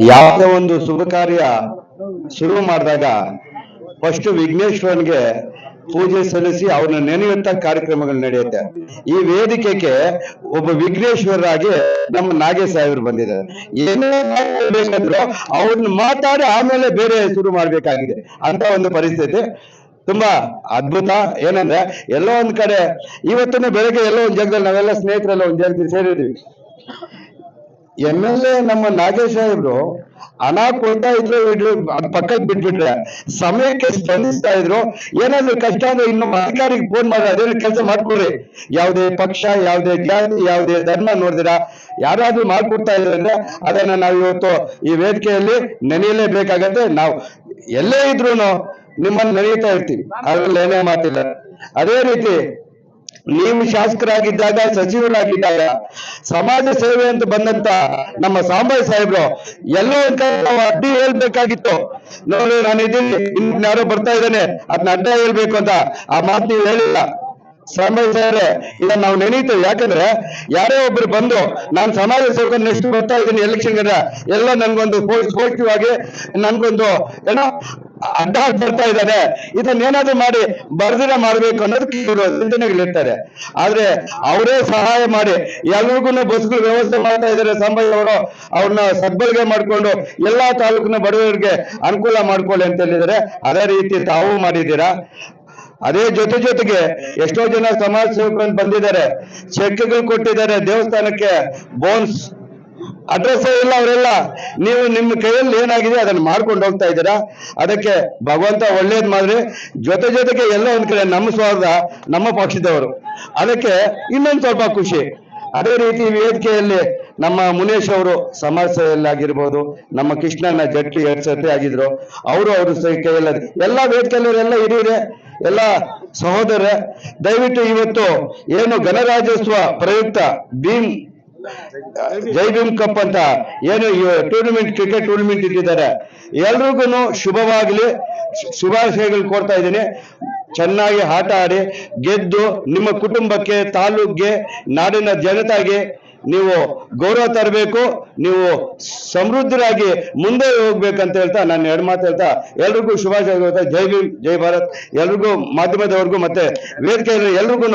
ಯಾವುದೇ ಒಂದು ಶುಭ ಕಾರ್ಯ ಶುರು ಮಾಡಿದಾಗ ಫಸ್ಟ್ ವಿಘ್ನೇಶ್ವರನ್ಗೆ ಪೂಜೆ ಸಲ್ಲಿಸಿ ಅವ್ರನ್ನ ನೆನೆಯುವಂತ ಕಾರ್ಯಕ್ರಮಗಳು ನಡೆಯುತ್ತೆ. ಈ ವೇದಿಕೆಗೆ ಒಬ್ಬ ವಿಘ್ನೇಶ್ವರರಾಗಿ ನಮ್ಮ ನಾಗೇಶ್ ಸಾಹೇಬರು ಬಂದಿದ್ದಾರೆ. ಏನೇ ಬೇಕಾದ್ರು ಅವ್ರನ್ನ ಮಾತಾಡಿ ಆಮೇಲೆ ಬೇರೆ ಶುರು ಮಾಡ್ಬೇಕಾಗಿದೆ. ಅಂತ ಒಂದು ಪರಿಸ್ಥಿತಿ. ತುಂಬಾ ಅದ್ಭುತ. ಏನಂದ್ರೆ ಎಲ್ಲೋ ಒಂದ್ ಕಡೆ, ಇವತ್ತಿನ ಬೆಳಗ್ಗೆ ಎಲ್ಲೋ ಒಂದ್ ಜಾಗದಲ್ಲಿ ನಾವೆಲ್ಲ ಸ್ನೇಹಿತರೆಲ್ಲ ಒಂದ್ ಜಾಗದಲ್ಲಿ ಸೇರಿದ್ವಿ. ಎಂ ಎಲ್ ಎ ನಮ್ಮ ನಾಗೇಶ್ ಸಾಹೇಬ್ರು ಹಣ ಕೊಡ್ತಾ ಇದ್ರು ಪಕ್ಕಕ್ಕೆ ಬಿಟ್ಬಿಟ್ರೆ. ಸಮಯಕ್ಕೆ ಸ್ಪಂದಿಸ್ತಾ ಇದ್ರು. ಏನಾದ್ರು ಕಷ್ಟ ಅಂದ್ರೆ ಇನ್ನು ಅಧಿಕಾರಿಗೆ ಫೋನ್ ಮಾಡಿ ಅದೇ ಕೆಲಸ ಮಾಡ್ಕೊಡ್ರಿ ಯಾವುದೇ ಪಕ್ಷ, ಯಾವುದೇ ಜಾತಿ ಯಾವುದೇ ಧರ್ಮ ನೋಡಿದಿರಾ. ಯಾರಾದ್ರೂ ಮಾಡ್ಕೊಡ್ತಾ ಇದ್ರು ಅಂದ್ರೆ ಅದನ್ನ ನಾವು ಇವತ್ತು ಈ ವೇದಿಕೆಯಲ್ಲಿ ನೆನೆಯಲೇಬೇಕಾಗತ್ತೆ. ನಾವು ಎಲ್ಲೇ ಇದ್ರು ನಿಮ್ಮನ್ನು ನೆನೆಯುತ್ತಾ ಇರ್ತೀವಿ. ಅದ್ರಲ್ಲಿ ಏನೇ ಮಾತಿಲ್ಲ. ಅದೇ ರೀತಿ ನೀವು ಶಾಸಕರಾಗಿದ್ದಾಗ, ಸಚಿವರಾಗಿದ್ದಾಗ, ಸಮಾಜ ಸೇವೆ ಅಂತ ಬಂದಂತ ನಮ್ಮ ಸಾಂಬಾಯಿ ಸಾಹೇಬ್ರು, ಎಲ್ಲೋ ಅಡ್ಡಿ ಹೇಳ್ಬೇಕಾಗಿತ್ತು. ನೋಡಿ, ನಾನು ಇದ್ದೀನಿ ಯಾರೋ ಬರ್ತಾ ಇದ್ದಾನೆ ಅದನ್ನ ಅಡ್ಡ ಹೇಳ್ಬೇಕು ಅಂತ. ಆ ಮಾತು ನೀವು ಹೇಳಿಲ್ಲ. ಸಾಂಬಾಯಿ ಸಾಹೇಬ್ರೆ ಇದನ್ನ ನಾವು ನೆನೀತೇವೆ ಯಾಕಂದ್ರೆ ಯಾರೇ ಒಬ್ರು ಬಂದು, ನಾನು ಸಮಾಜ ಸೇವೆ ನೆಕ್ಸ್ಟ್ ಬರ್ತಾ ಇದ್ದೀನಿ ಎಲೆಕ್ಷನ್ ಎಲ್ಲ ನನ್ಗೊಂದು ಪೋಸಿಟಿವ್ ಆಗಿ ನನ್ಗೊಂದು ಏನೋ ಅಡ್ಡ ಬರ್ತಾ ಇದ್ದಾರೆ ಇದನ್ನ ಏನಾದ್ರು ಮಾಡಿ ಬರ್ದಿರ ಮಾಡ್ಬೇಕು ಅನ್ನೋದಕ್ಕೆ ಇವರು ಚಿಂತನೆಗಳಿರ್ತಾರೆ ಆದ್ರೆ ಅವರೇ ಸಹಾಯ ಮಾಡಿ ಎಲ್ರಿಗೂ ಬಸ್ಗಳು ವ್ಯವಸ್ಥೆ ಮಾಡ್ತಾ ಇದ್ದಾರೆ ಅವರು. ಅವ್ರನ್ನ ಸದ್ಬಳಕೆ ಮಾಡ್ಕೊಂಡು ಎಲ್ಲಾ ತಾಲೂಕಿನ ಬಡವರಿಗೆ ಅನುಕೂಲ ಮಾಡ್ಕೊಳ್ಳಿ ಅಂತ ಹೇಳಿದ್ರೆ ಅದೇ ರೀತಿ ತಾವು ಮಾಡಿದ್ದೀರಾ? ಅದೇ ಜೊತೆ ಜೊತೆಗೆ ಎಷ್ಟೋ ಜನ ಸಮಾಜ ಸೇವಕರು ಬಂದಿದ್ದಾರೆ. ಚೆಕ್ಗಳು ಕೊಟ್ಟಿದ್ದಾರೆ ದೇವಸ್ಥಾನಕ್ಕೆ. ಬೋನ್ಸ್ ಅಡ್ರೆಸ್ ಇಲ್ಲ ಅವರೆಲ್ಲ. ನೀವು ನಿಮ್ಮ ಕೈಯಲ್ಲಿ ಏನಾಗಿದೆ ಅದನ್ನ ಮಾಡ್ಕೊಂಡು ಹೋಗ್ತಾ ಇದ್ದೀರಾ? ಅದಕ್ಕೆ ಭಗವಂತ ಒಳ್ಳೇದ್ ಮಾಡ್ರಿ. ಜೊತೆ ಜೊತೆಗೆ ಎಲ್ಲ ಒಂದ್ ಕಡೆ ನಮ್ಮ ಸ್ವಾರ್ಥ, ನಮ್ಮ ಪಕ್ಷದವರು. ಅದಕ್ಕೆ ಇನ್ನೊಂದು ಸ್ವಲ್ಪ ಖುಷಿ. ಅದೇ ರೀತಿ ವೇದಿಕೆಯಲ್ಲಿ ನಮ್ಮ ಮುನೇಶ್ ಅವರು ಸಮಾಜ ಸೇವೆಯಲ್ಲಾಗಿರ್ಬೋದು ನಮ್ಮ ಕೃಷ್ಣನ ಜಟ್ಟಿ ಎರಡು ಸತಿ ಆಗಿದ್ರು, ಅವರು ಅವರು ಕೈಯಲ್ಲಿ ಎಲ್ಲ ವೇದಿಕೆಯಲ್ಲಿವರೆಲ್ಲ ಹಿರಿಯರೆ, ಎಲ್ಲ ಸಹೋದರ ದಯವಿಟ್ಟು ಇವತ್ತು ಏನು ಗಣರಾಜ್ಯೋತ್ಸವ ಪ್ರಯುಕ್ತ ಭೀಮ್ ಜೈ ಭೀಮ್ ಕಪ್ ಅಂತ ಏನು ಟೂರ್ನಮೆಂಟ್ ಕ್ರಿಕೆಟ್ ಟೂರ್ನಮೆಂಟ್ ಇಟ್ಟಿದ್ದಾರೆ. ಎಲ್ರಿಗೂ ಶುಭವಾಗಲಿ. ಶುಭಾಶಯಗಳು ಕೊಡ್ತಾ ಇದ್ದೀನಿ. ಚೆನ್ನಾಗಿ ಆಟ ಆಡಿ, ಗೆದ್ದು ನಿಮ್ಮ ಕುಟುಂಬಕ್ಕೆ, ತಾಲೂಕ್ಗೆ, ನಾಡಿನ ಜನತೆಗೆ ನೀವು ಗೌರವ ತರಬೇಕು, ನೀವು ಸಮೃದ್ಧರಾಗಿ ಮುಂದೆ ಹೋಗ್ಬೇಕಂತ ಹೇಳ್ತಾ ನಾನು ಎರಡು ಮಾತು ಹೇಳ್ತಾ ಎಲ್ರಿಗೂ ಶುಭಾಶಯ ಜೈ ಭೀಮ್, ಜೈ ಭಾರತ್. ಎಲ್ರಿಗೂ ಮಾಧ್ಯಮದವ್ರಿಗೂ ಮತ್ತೆ ವೇದಿಕೆಯಲ್ಲಿ ಎಲ್ರಿಗೂ